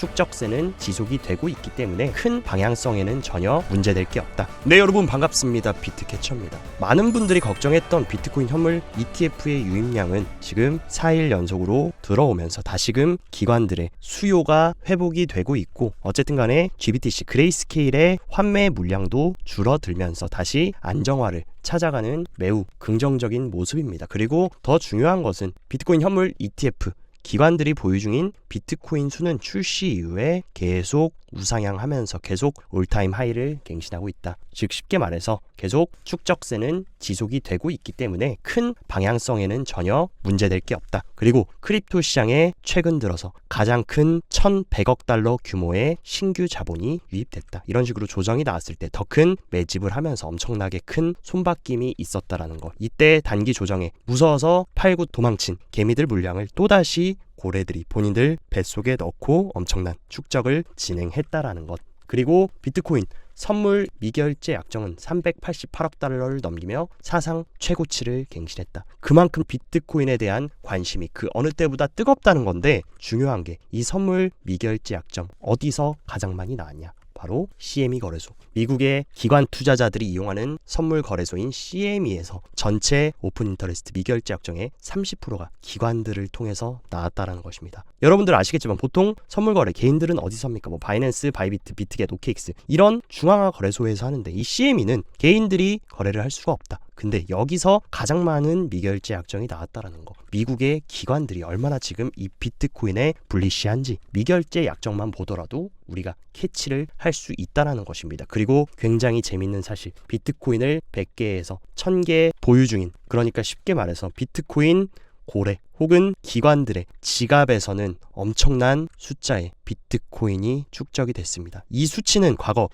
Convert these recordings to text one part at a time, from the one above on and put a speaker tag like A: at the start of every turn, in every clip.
A: 축적세는 지속이 되고 있기 때문에 큰 방향성에는 전혀 문제될 게 없다. 네 여러분 반갑습니다. 비트캐쳐입니다. 많은 분들이 걱정했던 비트코인 현물 ETF의 유입량은 지금 4일 연속으로 들어오면서 다시금 기관들의 수요가 회복이 되고 있고 어쨌든 간에 GBTC 그레이스케일의 환매 물량도 줄어들면서 다시 안정화를 찾아가는 매우 긍정적인 모습입니다. 그리고 더 중요한 것은 비트코인 현물 ETF 기관들이 보유 중인 비트코인 수는 출시 이후에 계속 우상향하면서 계속 올타임 하이를 갱신하고 있다. 즉 쉽게 말해서 계속 축적세는 지속이 되고 있기 때문에 큰 방향성에는 전혀 문제될 게 없다. 그리고 크립토 시장에 최근 들어서 가장 큰 1,100억 달러 규모의 신규 자본이 유입됐다. 이런 식으로 조정이 나왔을 때 더 큰 매집을 하면서 엄청나게 큰 손바뀜이 있었다라는 것. 이때 단기 조정에 무서워서 팔고 도망친 개미들 물량을 또다시 고래들이 본인들 뱃속에 넣고 엄청난 축적을 진행했다라는 것. 그리고 비트코인 선물 미결제 약정은 388억 달러를 넘기며 사상 최고치를 갱신했다. 그만큼 비트코인에 대한 관심이 그 어느 때보다 뜨겁다는 건데 중요한 게 이 선물 미결제 약정 어디서 가장 많이 나왔냐? 바로 CME 거래소. 미국의 기관 투자자들이 이용하는 선물 거래소인 CME에서 전체 오픈 인터레스트 미결제 약정의 30%가 기관들을 통해서 나왔다라는 것입니다. 여러분들 아시겠지만 보통 선물 거래 개인들은 어디서 합니까? 뭐 바이낸스, 바이비트, 비트겟, OKX 이런 중앙화 거래소에서 하는데 이 CME는 개인들이 거래를 할 수가 없다. 근데 여기서 가장 많은 미결제 약정이 나왔다라는 거. 미국의 기관들이 얼마나 지금 이 비트코인에 불리시한지 미결제 약정만 보더라도 우리가 캐치를 할 수 있다라는 것입니다. 그리고 굉장히 재밌는 사실. 비트코인을 100개에서 1000개 보유 중인 그러니까 쉽게 말해서 비트코인 고래 혹은 기관들의 지갑에서는 엄청난 숫자의 비트코인이 축적이 됐습니다. 이 수치는 과거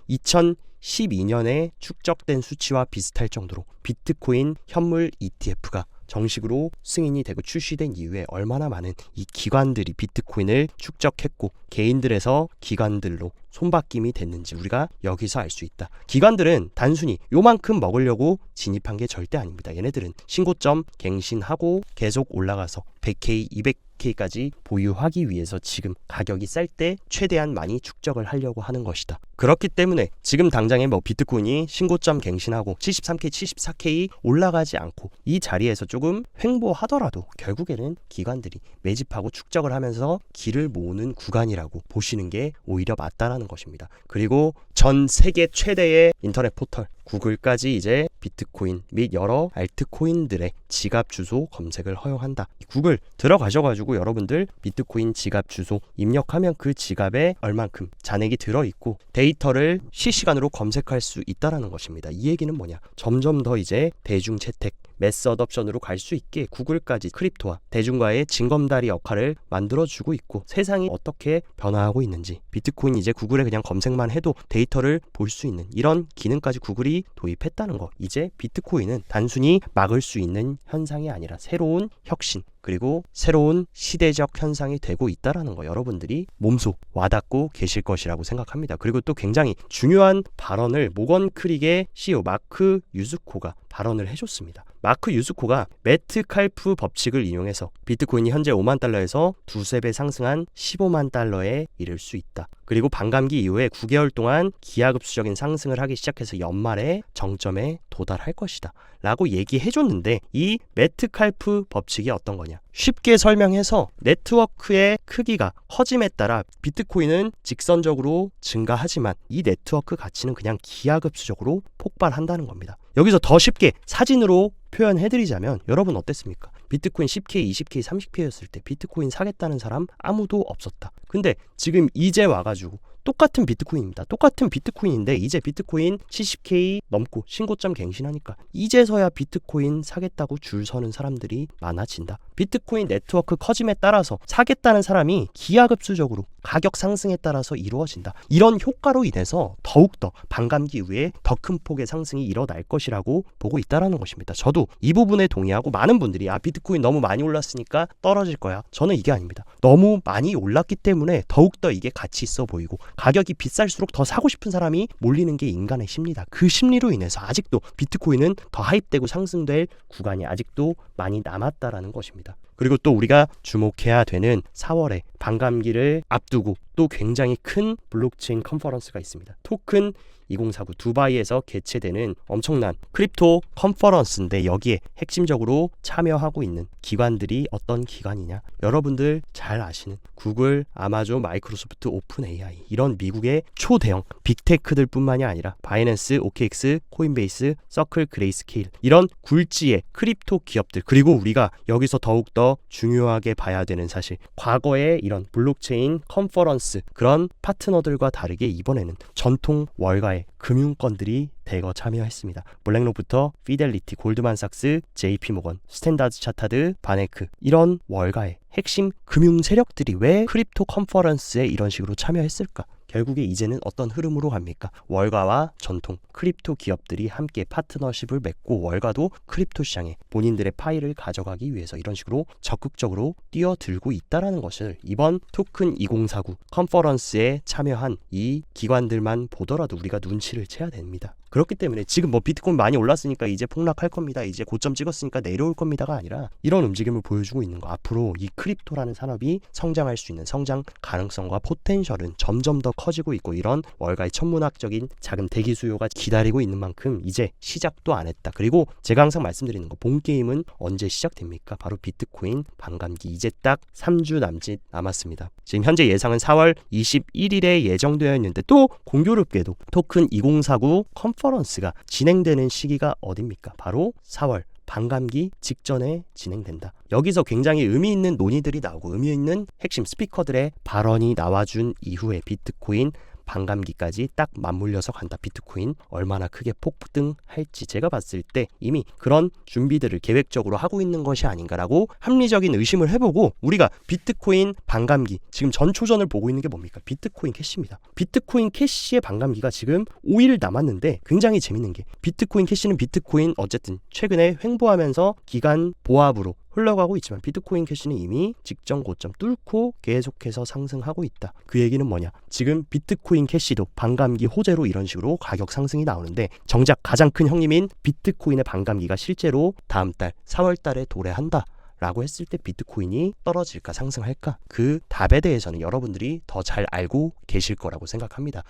A: 2012년에 축적된 수치와 비슷할 정도로 비트코인 현물 ETF가 정식으로 승인이 되고 출시된 이후에 얼마나 많은 이 기관들이 비트코인을 축적했고 개인들에서 기관들로 손바뀜이 됐는지 우리가 여기서 알 수 있다. 기관들은 단순히 요만큼 먹으려고 진입한 게 절대 아닙니다. 얘네들은 신고점 갱신하고 계속 올라가서 100K, 200K 까지 보유하기 위해서 지금 가격이 쌀 때 최대한 많이 축적을 하려고 하는 것이다. 그렇기 때문에 지금 당장에 뭐 비트코인이 신고점 갱신하고 73K, 74K 올라가지 않고 이 자리에서 조금 횡보하더라도 결국에는 기관들이 매집하고 축적을 하면서 길을 모으는 구간이라고 보시는 게 오히려 맞다라는 것입니다. 그리고 전 세계 최대의 인터넷 포털 구글까지 이제 비트코인 및 여러 알트코인들의 지갑 주소 검색을 허용한다. 구글 들어가셔가지고 여러분들 비트코인 지갑 주소 입력하면 그 지갑에 얼만큼 잔액이 들어 있고 데이터를 실시간으로 검색할 수 있다라는 것입니다. 이 얘기는 뭐냐? 점점 더 이제 대중 채택 메서드 옵션으로 갈 수 있게 구글까지 크립토와 대중과의 징검다리 역할을 만들어주고 있고 세상이 어떻게 변화하고 있는지 비트코인 이제 구글에 그냥 검색만 해도 데이터를 볼 수 있는 이런 기능까지 구글이 도입했다는 거. 이제 비트코인은 단순히 막을 수 있는 현상이 아니라 새로운 혁신 그리고 새로운 시대적 현상이 되고 있다라는 거 여러분들이 몸소 와닿고 계실 것이라고 생각합니다. 그리고 또 굉장히 중요한 발언을 모건 크릭의 CEO 마크 유스코가 발언을 해줬습니다. 마크 유스코가 매트 칼프 법칙을 이용해서 비트코인이 현재 5만 달러에서 두세 배 상승한 15만 달러에 이를 수 있다. 그리고 반감기 이후에 9개월 동안 기하급수적인 상승을 하기 시작해서 연말에 정점에 도달할 것이다. 라고 얘기해 줬는데 이 매트 칼프 법칙이 어떤 거냐? 쉽게 설명해서 네트워크의 크기가 커짐에 따라 비트코인은 직선적으로 증가하지만 이 네트워크 가치는 그냥 기하급수적으로 폭발한다는 겁니다. 여기서 더 쉽게 사진으로 표현해드리자면 여러분 어땠습니까? 비트코인 10K, 20K, 30K였을 때 비트코인 사겠다는 사람 아무도 없었다. 근데 지금 이제 와가지고 똑같은 비트코인입니다. 똑같은 비트코인인데 이제 비트코인 70K 넘고 신고점 갱신하니까 이제서야 비트코인 사겠다고 줄 서는 사람들이 많아진다. 비트코인 네트워크 커짐에 따라서 사겠다는 사람이 기하급수적으로 가격 상승에 따라서 이루어진다. 이런 효과로 인해서 더욱더 반감기 이후에 더 큰 폭의 상승이 일어날 것이라고 보고 있다라는 것입니다. 저도 이 부분에 동의하고 많은 분들이 아 비트코인 너무 많이 올랐으니까 떨어질 거야. 저는 이게 아닙니다. 너무 많이 올랐기 때문에 더욱더 이게 가치 있어 보이고 가격이 비쌀수록 더 사고 싶은 사람이 몰리는 게 인간의 심리다. 그 심리로 인해서 아직도 비트코인은 더 하입되고 상승될 구간이 아직도 많이 남았다라는 것입니다. 그리고 또 우리가 주목해야 되는 4월에 반감기를 앞두고 또 굉장히 큰 블록체인 컨퍼런스가 있습니다. 토큰 2049 두바이에서 개최되는 엄청난 크립토 컨퍼런스인데 여기에 핵심적으로 참여하고 있는 기관들이 어떤 기관이냐? 여러분들 잘 아시는 구글, 아마존, 마이크로소프트, 오픈 AI 이런 미국의 초대형 빅테크들뿐만이 아니라 바이낸스, OKX, 코인베이스, 서클, 그레이스케일 이런 굴지의 크립토 기업들 그리고 우리가 여기서 더욱 더 중요하게 봐야 되는 사실 과거의 이런 블록체인 컨퍼런스 그런 파트너들과 다르게 이번에는 전통 월가의 금융권들이 대거 참여했습니다. 블랙록부터 피델리티, 골드만삭스, JP모건, 스탠다드 차타드, 바네크 이런 월가의 핵심 금융 세력들이 왜 크립토 컨퍼런스에 이런 식으로 참여했을까? 결국에 이제는 어떤 흐름으로 갑니까? 월가와 전통 크립토 기업들이 함께 파트너십을 맺고 월가도 크립토 시장에 본인들의 파일을 가져가기 위해서 이런 식으로 적극적으로 뛰어들고 있다라는 것을 이번 토큰 2049 컨퍼런스에 참여한 이 기관들만 보더라도 우리가 눈치를 채야 됩니다. 그렇기 때문에 지금 뭐 비트코인 많이 올랐으니까 이제 폭락할 겁니다. 이제 고점 찍었으니까 내려올 겁니다가 아니라 이런 움직임을 보여주고 있는 거. 앞으로 이 크립토라는 산업이 성장할 수 있는 성장 가능성과 포텐셜은 점점 더 커지고 있고 이런 월가의 천문학적인 자금 대기 수요가 기다리고 있는 만큼 이제 시작도 안 했다. 그리고 제가 항상 말씀드리는 거 본 게임은 언제 시작됩니까? 바로 비트코인 반감기 이제 딱 3주 남짓 남았습니다. 지금 현재 예상은 4월 21일에 예정되어 있는데 또 공교롭게도 토큰 2049 컨퍼런스가 진행되는 시기가 어딥니까? 바로 4월 반감기 직전에 진행된다. 여기서 굉장히 의미 있는 논의들이 나오고 의미 있는 핵심 스피커들의 발언이 나와준 이후에 비트코인 반감기까지 딱 맞물려서 간다. 비트코인 얼마나 크게 폭등할지 제가 봤을 때 이미 그런 준비들을 계획적으로 하고 있는 것이 아닌가라고 합리적인 의심을 해보고 우리가 비트코인 반감기 지금 전초전을 보고 있는 게 뭡니까? 비트코인 캐시입니다. 비트코인 캐시의 반감기가 지금 5일 남았는데 굉장히 재밌는 게 비트코인 캐시는 비트코인 어쨌든 최근에 횡보하면서 기간 보합으로 흘러가고 있지만 비트코인 캐시는 이미 직전 고점 뚫고 계속해서 상승하고 있다. 그 얘기는 뭐냐? 지금 비트코인 캐시도 반감기 호재로 이런 식으로 가격 상승이 나오는데 정작 가장 큰 형님인 비트코인의 반감기가 실제로 다음 달 4월 달에 도래한다. 라고 했을 때 비트코인이 떨어질까 상승할까? 그 답에 대해서는 여러분들이 더 잘 알고 계실 거라고 생각합니다.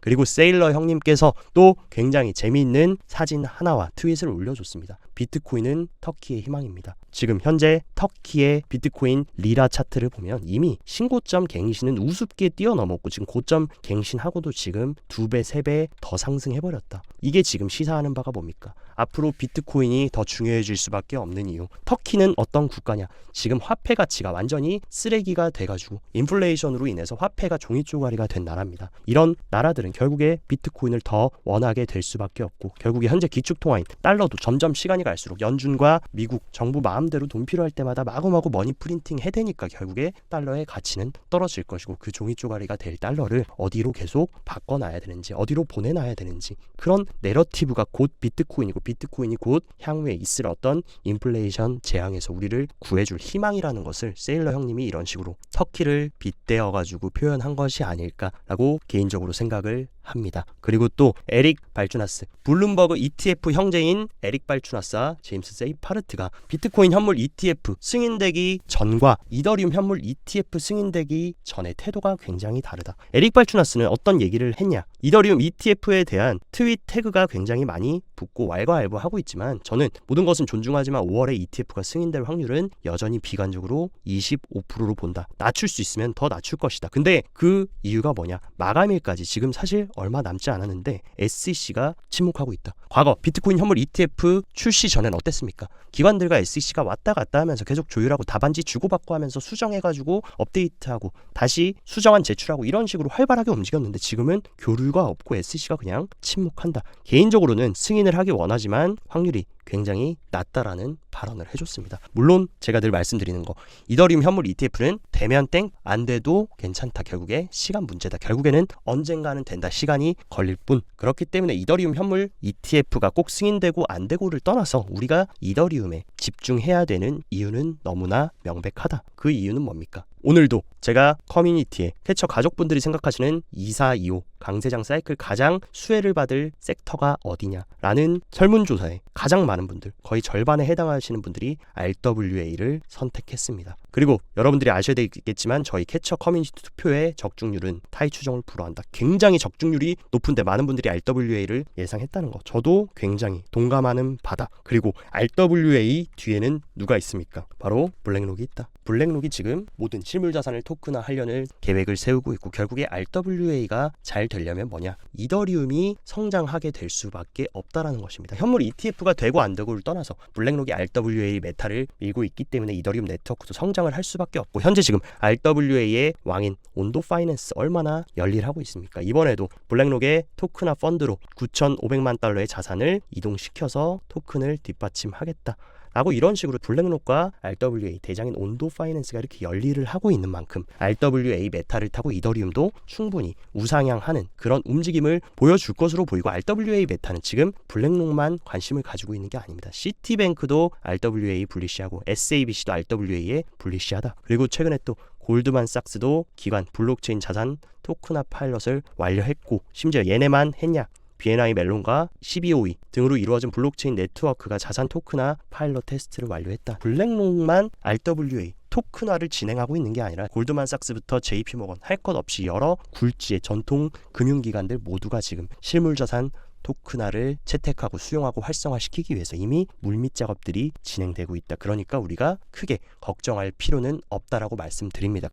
A: 그리고 세일러 형님께서 또 굉장히 재미있는 사진 하나와 트윗을 올려줬습니다. 비트코인은 터키의 희망입니다. 지금 현재 터키의 비트코인 리라 차트를 보면 이미 신고점 갱신은 우습게 뛰어넘었고 지금 고점 갱신하고도 지금 두 배, 세 배 더 상승해버렸다. 이게 지금 시사하는 바가 뭡니까? 앞으로 비트코인이 더 중요해질 수밖에 없는 이유. 터키는 어떤 국가냐? 지금 화폐 가치가 완전히 쓰레기가 돼가지고 인플레이션으로 인해서 화폐가 종이 쪼가리가 된 나라입니다. 이런 나라들은 결국에 비트코인을 더 원하게 될 수밖에 없고 결국에 현재 기축통화인 달러도 점점 시간이 갈수록 연준과 미국 정부 마음대로 돈 필요할 때마다 마구마구 머니 프린팅 해대니까 결국에 달러의 가치는 떨어질 것이고 그 종이 쪼가리가 될 달러를 어디로 계속 바꿔놔야 되는지 어디로 보내놔야 되는지 그런 내러티브가 곧 비트코인이고 비트코인이 곧 향후에 있을 어떤 인플레이션 재앙에서 우리를 구해줄 희망이라는 것을 세일러 형님이 이런 식으로 터키를 빗대어 가지고 표현한 것이 아닐까라고 개인적으로 생각을 합니다. 그리고 또 에릭 발주나스, 블룸버그 ETF 형제인 에릭 발주나스와 제임스 세이파르트가 비트코인 현물 ETF 승인되기 전과 이더리움 현물 ETF 승인되기 전의 태도가 굉장히 다르다. 에릭 발주나스는 어떤 얘기를 했냐? 이더리움 ETF에 대한 트윗 태그가 굉장히 많이 붙고 왈가왈부하고 있지만 저는 모든 것은 존중하지만 5월에 ETF가 승인될 확률은 여전히 비관적으로 25%로 본다. 낮출 수 있으면 더 낮출 것이다. 근데 그 이유가 뭐냐? 마감일까지 지금 사실 얼마 남지 않았는데 SEC가 침묵하고 있다. 과거 비트코인 현물 ETF 출시 전엔 어땠습니까? 기관들과 SEC가 왔다 갔다 하면서 계속 조율하고 답안지 주고받고 하면서 수정해가지고 업데이트하고 다시 수정안 제출하고 이런 식으로 활발하게 움직였는데 지금은 교류가 없고 SEC가 그냥 침묵한다. 개인적으로는 승인을 하기 원하지만 확률이 굉장히 낮다라는 발언을 해줬습니다. 물론 제가 늘 말씀드리는 거 이더리움 현물 ETF는 되면 땡 안 돼도 괜찮다. 결국에 시간 문제다. 결국에는 언젠가는 된다. 시간이 걸릴 뿐. 그렇기 때문에 이더리움 현물 ETF가 꼭 승인되고 안 되고를 떠나서 우리가 이더리움에 집중해야 되는 이유는 너무나 명백하다. 그 이유는 뭡니까? 오늘도 제가 커뮤니티에 캐쳐 가족분들이 생각하시는 2425 강세장 사이클 가장 수혜를 받을 섹터가 어디냐라는 설문조사에 가장 많은 분들 거의 절반에 해당하시는 분들이 RWA를 선택했습니다. 그리고 여러분들이 아셔야 되겠지만 저희 캐쳐 커뮤니티 투표의 적중률은 타이 추정을 불허한다. 굉장히 적중률이 높은데 많은 분들이 RWA를 예상했다는 거. 저도 굉장히 동감하는 바다. 그리고 RWA 뒤에는 누가 있습니까? 바로 블랙록이 있다. 블랙록이 지금 모든 실물 자산을 토크나 하려는 계획을 세우고 있고 결국에 RWA가 잘 되려면 뭐냐? 이더리움이 성장하게 될 수밖에 없다라는 것입니다. 현물 ETF가 되고 안 되고를 떠나서 블랙록이 RWA 메타를 밀고 있기 때문에 이더리움 네트워크도 성장을 할 수밖에 없고 현재 지금 RWA의 왕인 온도 파이낸스 얼마나 열일하고 있습니까? 이번에도 블랙록의 토크나 펀드로 9,500만 달러의 자산을 이동시켜서 토큰을 뒷받침하겠다. 라고 이런 식으로 블랙록과 RWA 대장인 온도 파이낸스가 이렇게 열일을 하고 있는 만큼 RWA 메타를 타고 이더리움도 충분히 우상향하는 그런 움직임을 보여줄 것으로 보이고 RWA 메타는 지금 블랙록만 관심을 가지고 있는 게 아닙니다. 시티뱅크도 RWA 불리시하고 SABC도 RWA에 불리시하다. 그리고 최근에 또 골드만삭스도 기관 블록체인 자산 토크나 파일럿을 완료했고 심지어 얘네만 했냐 BNI 멜론과 1252 등으로 이루어진 블록체인 네트워크가 자산 토크나 파일럿 테스트를 완료했다. 블랙록만 RWA 토큰화를 진행하고 있는 게 아니라 골드만삭스부터 JP모건 할 것 없이 여러 굴지의 전통 금융기관들 모두가 지금 실물자산 토큰화를 채택하고 수용하고 활성화시키기 위해서 이미 물밑 작업들이 진행되고 있다. 그러니까 우리가 크게 걱정할 필요는 없다라고 말씀드립니다.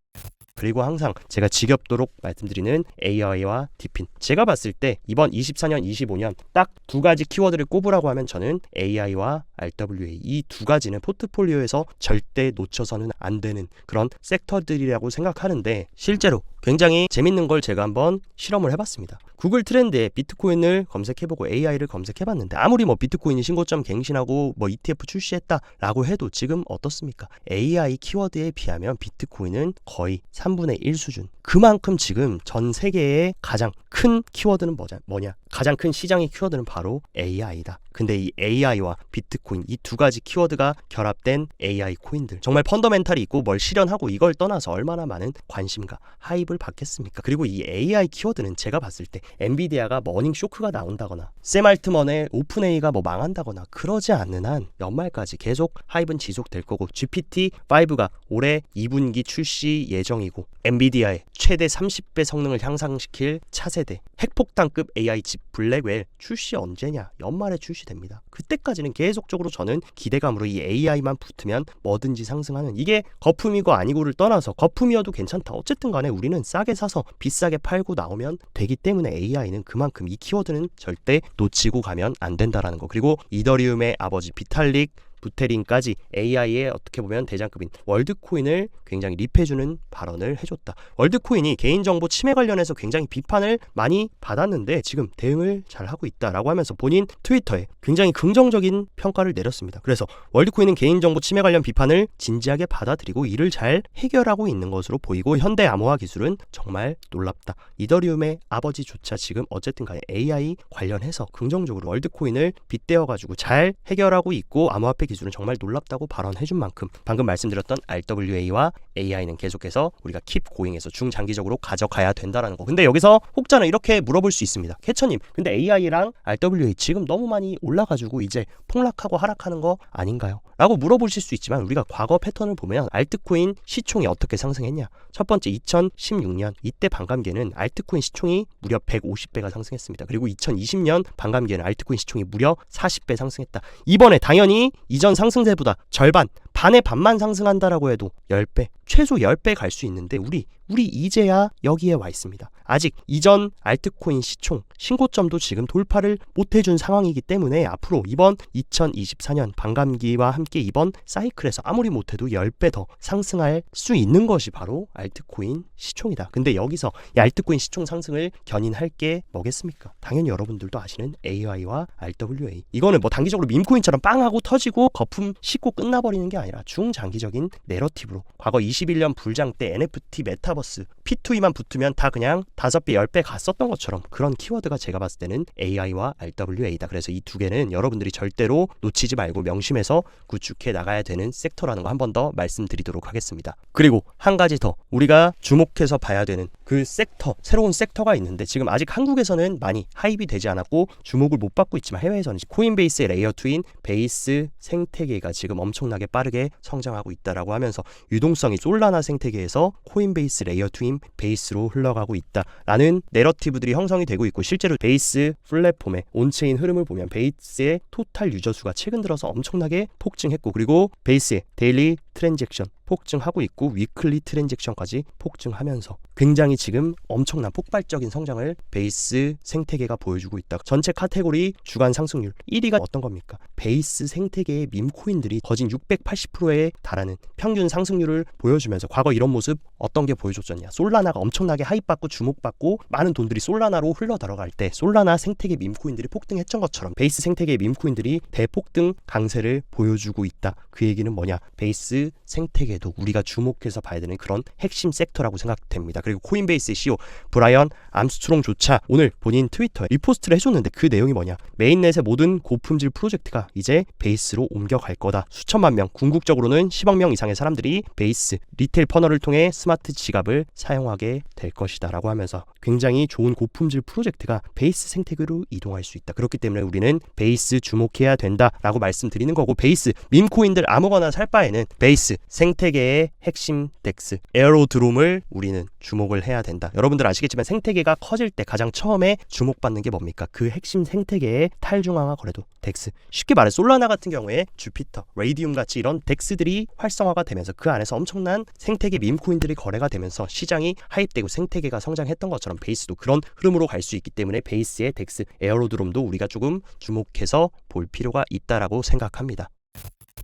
A: 그리고 항상 제가 지겹도록 말씀드리는 AI와 디핀. 제가 봤을 때 이번 24년, 25년 딱 두 가지 키워드를 꼽으라고 하면 저는 AI와 RWA 이 두 가지는 포트폴리오에서 절대 놓쳐서는 안 되는 그런 섹터들이라고 생각하는데 실제로 굉장히 재밌는 걸 제가 한번 실험을 해봤습니다. 구글 트렌드에 비트코인을 검색해보고 AI를 검색해봤는데 아무리 뭐 비트코인이 신고점 갱신하고 뭐 ETF 출시했다라고 해도 지금 어떻습니까? AI 키워드에 비하면 비트코인은 거의 3분의 1 수준. 그만큼 지금 전 세계의 가장 큰 키워드는 뭐냐? 가장 큰 시장의 키워드는 바로 AI다. 근데 이 AI와 비트코인 이 두 가지 키워드가 결합된 AI 코인들 정말 펀더멘탈이 있고 뭘 실현하고 이걸 떠나서 얼마나 많은 관심과 하입을 받겠습니까? 그리고 이 AI 키워드는 제가 봤을 때 엔비디아가 머닝 쇼크가 나온다거나 샘 알트먼의 오픈AI가 뭐 망한다거나 그러지 않는 한 연말까지 계속 하입은 지속될 거고 GPT-5가 올해 2분기 출시 예정이고 엔비디아의 최대 30배 성능을 향상시킬 차세대 핵폭탄급 AI 칩 블랙웰 출시 언제냐? 연말에 출시됩니다. 그때까지는 계속적으로 저는 기대감으로 이 AI만 붙으면 뭐든지 상승하는 이게 거품이고 아니고를 떠나서 거품이어도 괜찮다. 어쨌든 간에 우리는 싸게 사서 비싸게 팔고 나오면 되기 때문에 AI는 그만큼 이 키워드는 절대 놓치고 가면 안 된다라는 거. 그리고 이더리움의 아버지 비탈릭 부테린까지 AI의 어떻게 보면 대장급인 월드코인을 굉장히 립해주는 발언을 해줬다. 월드코인이 개인정보 침해 관련해서 굉장히 비판을 많이 받았는데 지금 대응을 잘 하고 있다라고 하면서 본인 트위터에 굉장히 긍정적인 평가를 내렸습니다. 그래서 월드코인은 개인정보 침해 관련 비판을 진지하게 받아들이고 이를 잘 해결하고 있는 것으로 보이고 현대 암호화 기술은 정말 놀랍다. 이더리움의 아버지조차 지금 어쨌든 간에 AI 관련해서 긍정적으로 월드코인을 빗대어 가지고 잘 해결하고 있고 암호화폐 기술은 정말 놀랍다고 발언해준 만큼 방금 말씀드렸던 RWA와 AI는 계속해서 우리가 킵 고잉에서 중장기적으로 가져가야 된다라는 거. 근데 여기서 혹자는 이렇게 물어볼 수 있습니다. 캐처님, 근데 AI랑 RWA 지금 너무 많이 올라가지고 이제 폭락하고 하락하는 거 아닌가요? 라고 물어보실 수 있지만 우리가 과거 패턴을 보면 알트코인 시총이 어떻게 상승했냐? 첫 번째 2016년 이때 반감기에는 알트코인 시총이 무려 150배가 상승했습니다. 그리고 2020년 반감기에는 알트코인 시총이 무려 40배 상승했다. 이번에 당연히 이전 상승세보다 절반 반의 반만 상승한다라고 해도 10배, 최소 10배 갈 수 있는데 우리 우리 이제야 여기에 와 있습니다. 아직 이전 알트코인 시총 신고점도 지금 돌파를 못 해준 상황이기 때문에 앞으로 이번 2024년 반감기와 함께 이번 사이클에서 아무리 못해도 10배 더 상승할 수 있는 것이 바로 알트코인 시총이다. 근데 여기서 이 알트코인 시총 상승을 견인할 게 뭐겠습니까? 당연히 여러분들도 아시는 AI와 RWA. 이거는 뭐 단기적으로 밈코인처럼 빵 하고 터지고 거품 씻고 끝나버리는 게 아니라 아니라 중장기적인 내러티브로 과거 21년 불장 때 NFT 메타버스 P2E만 붙으면 다 그냥 5배, 10배 갔었던 것처럼 그런 키워드가 제가 봤을 때는 AI와 RWA다. 그래서 이 두 개는 여러분들이 절대로 놓치지 말고 명심해서 구축해 나가야 되는 섹터라는 거 한 번 더 말씀드리도록 하겠습니다. 그리고 한 가지 더 우리가 주목해서 봐야 되는 그 섹터, 새로운 섹터가 있는데 지금 아직 한국에서는 많이 하입이 되지 않았고 주목을 못 받고 있지만 해외에서는 코인베이스의 레이어 2인 베이스 생태계가 지금 엄청나게 빠르게 성장하고 있다라고 하면서 유동성이 솔라나 생태계에서 코인베이스 레이어 2인 베이스로 흘러가고 있다라는 내러티브들이 형성이 되고 있고 실제로 베이스 플랫폼의 온체인 흐름을 보면 베이스의 토탈 유저 수가 최근 들어서 엄청나게 폭증했고 그리고 베이스의 데일리 트랜잭션 폭증하고 있고 위클리 트랜잭션까지 폭증하면서 굉장히 지금 엄청난 폭발적인 성장을 베이스 생태계가 보여주고 있다. 전체 카테고리 주간 상승률 1위가 어떤 겁니까? 베이스 생태계의 밈코인들이 거진 680%에 달하는 평균 상승률을 보여주면서 과거 이런 모습 어떤 게 보여줬었냐? 솔라나가 엄청나게 하입받고 주목받고 많은 돈들이 솔라나로 흘러 들어갈 때 솔라나 생태계 밈코인들이 폭등했던 것처럼 베이스 생태계의 밈코인들이 대폭등 강세를 보여주고 있다. 그 얘기는 뭐냐? 베이스 생태계도 우리가 주목해서 봐야 되는 그런 핵심 섹터라고 생각됩니다. 그리고 코인베이스 CEO 브라이언 암스트롱조차 오늘 본인 트위터에 리포스트를 해줬는데 그 내용이 뭐냐? 메인넷의 모든 고품질 프로젝트가 이제 베이스로 옮겨갈 거다. 수천만 명, 궁극적으로는 10억 명 이상의 사람들이 베이스 리테일 퍼널을 통해 스마트 지갑을 사용하게 될 것이다라고 하면서 굉장히 좋은 고품질 프로젝트가 베이스 생태계로 이동할 수 있다. 그렇기 때문에 우리는 베이스 주목해야 된다라고 말씀드리는 거고 베이스 밈코인들 아무거나 살 바에는 베이스 생태계의 핵심 덱스 에어로드롬을 우리는 주목을 해야 된다. 여러분들 아시겠지만 생태계가 커질 때 가장 처음에 주목받는 게 뭡니까? 그 핵심 생태계의 탈중앙화 거래도 덱스. 쉽게 말해 솔라나 같은 경우에 주피터, 레이디움 같이 이런 덱스들이 활성화가 되면서 그 안에서 엄청난 생태계 밈코인들이 거래가 되면서 시장이 하입되고 생태계가 성장했던 것처럼 베이스도 그런 흐름으로 갈 수 있기 때문에 베이스의 덱스 에어로드롬도 우리가 조금 주목해서 볼 필요가 있다라고 생각합니다.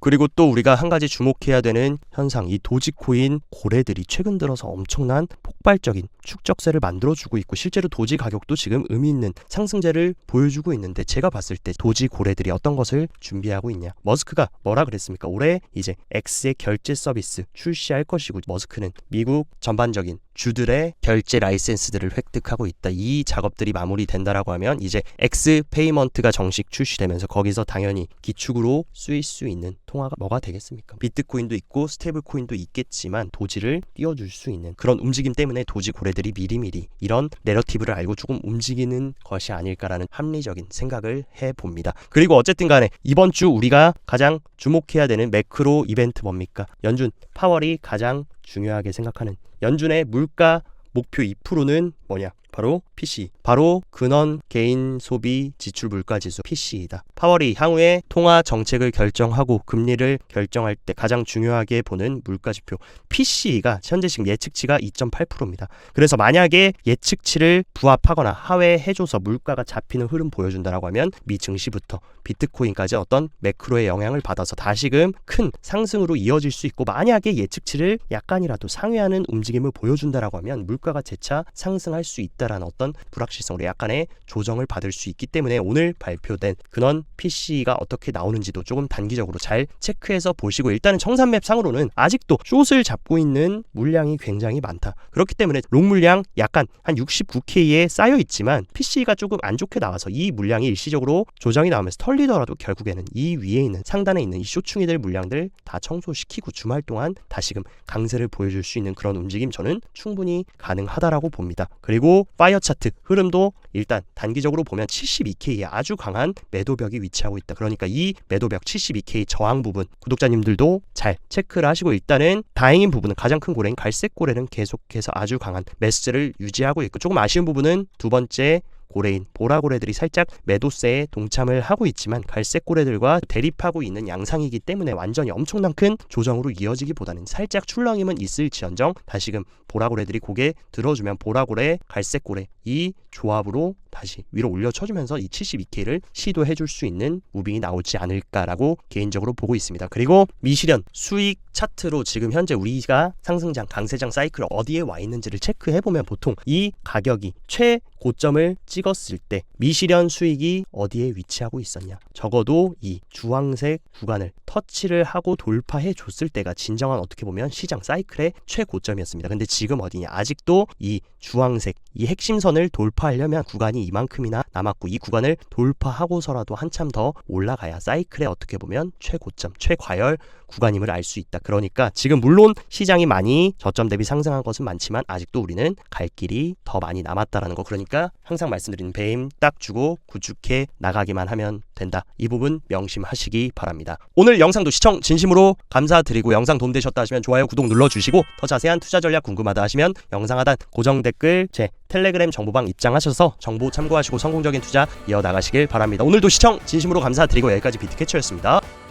A: 그리고 또 우리가 한 가지 주목해야 되는 현상, 이 도지코인 고래들이 최근 들어서 엄청난 폭발적인 축적세를 만들어주고 있고 실제로 도지 가격도 지금 의미 있는 상승세를 보여주고 있는데 제가 봤을 때 도지 고래들이 어떤 것을 준비하고 있냐? 머스크가 뭐라 그랬습니까? 올해 이제 X의 결제 서비스 출시할 것이고 머스크는 미국 전반적인 주들의 결제 라이센스들을 획득하고 있다. 이 작업들이 마무리된다라고 하면 이제 X 페이먼트가 정식 출시되면서 거기서 당연히 기축으로 쓰일 수 있는 통화가 뭐가 되겠습니까? 비트코인도 있고 스테이블 코인도 있겠지만 도지를 띄워줄 수 있는 그런 움직임 때문에 도지 고래들이 미리미리 이런 내러티브를 알고 조금 움직이는 것이 아닐까라는 합리적인 생각을 해 봅니다. 그리고 어쨌든 간에 이번 주 우리가 가장 주목해야 되는 매크로 이벤트 뭡니까? 연준 파월이 가장 중요하게 생각하는 연준의 물가 목표 2%는 뭐냐? 바로 PC. 바로 근원 개인 소비 지출 물가 지수 PC이다. 파월이 향후에 통화 정책을 결정하고 금리를 결정할 때 가장 중요하게 보는 물가 지표 PC가 현재 지금 예측치가 2.8%입니다. 그래서 만약에 예측치를 부합하거나 하회해줘서 물가가 잡히는 흐름 보여준다라고 하면 미 증시부터 비트코인까지 어떤 매크로의 영향을 받아서 다시금 큰 상승으로 이어질 수 있고 만약에 예측치를 약간이라도 상회하는 움직임을 보여준다라고 하면 물가가 재차 상승할 수 있다 라는 어떤 불확실성으로 약간의 조정을 받을 수 있기 때문에 오늘 발표된 근원 PC가 어떻게 나오는지도 조금 단기적으로 잘 체크해서 보시고 일단은 청산맵 상으로는 아직도 숏을 잡고 있는 물량이 굉장히 많다. 그렇기 때문에 롱 물량 약간 한 69K에 쌓여 있지만 PC가 조금 안 좋게 나와서 이 물량이 일시적으로 조정이 나오면서 털리더라도 결국에는 이 위에 있는 상단에 있는 이 쇼충이들 물량들 다 청소시키고 주말 동안 다시금 강세를 보여줄 수 있는 그런 움직임 저는 충분히 가능하다라고 봅니다. 그리고 파이어 차트 흐름도 일단 단기적으로 보면 72K에 아주 강한 매도벽이 위치하고 있다. 그러니까 이 매도벽 72K 저항 부분 구독자님들도 잘 체크를 하시고 일단은 다행인 부분은 가장 큰 고래인 갈색 고래는 계속해서 아주 강한 매수세를 유지하고 있고 조금 아쉬운 부분은 두 번째 고래인 보라고래들이 살짝 매도세에 동참을 하고 있지만 갈색 고래들과 대립하고 있는 양상이기 때문에 완전히 엄청난 큰 조정으로 이어지기보다는 살짝 출렁임은 있을지언정 다시금 보라고래들이 고개 들어주면 보라고래, 갈색 고래 이 조합으로 다시 위로 올려 쳐주면서 이 72K를 시도해 줄 수 있는 무빙이 나오지 않을까라고 개인적으로 보고 있습니다. 그리고 미시련 수익 차트로 지금 현재 우리가 상승장, 강세장 사이클 어디에 와 있는지를 체크해 보면 보통 이 가격이 최고점을 찍었을 때 미시련 수익이 어디에 위치하고 있었냐. 적어도 이 주황색 구간을 터치를 하고 돌파해 줬을 때가 진정한 어떻게 보면 시장 사이클의 최고점이었습니다. 근데 지금 어디냐? 아직도 이 주황색. 이 핵심선을 돌파하려면 구간이 이만큼이나 남았고 이 구간을 돌파하고서라도 한참 더 올라가야 사이클의 어떻게 보면 최고점, 최과열 구간임을 알 수 있다. 그러니까 지금 물론 시장이 많이 저점 대비 상승한 것은 많지만 아직도 우리는 갈 길이 더 많이 남았다라는 거. 그러니까 항상 말씀드리는 배임 딱 주고 구축해 나가기만 하면 된다. 이 부분 명심하시기 바랍니다. 오늘 영상도 시청 진심으로 감사드리고 영상 도움되셨다 하시면 좋아요, 구독 눌러주시고 더 자세한 투자 전략 궁금하다 하시면 영상 하단 고정 댓글 제 텔레그램 정보방 입장하셔서 정보 참고하시고 성공적인 투자 이어나가시길 바랍니다. 오늘도 시청 진심으로 감사드리고 여기까지 비트캐쳐였습니다.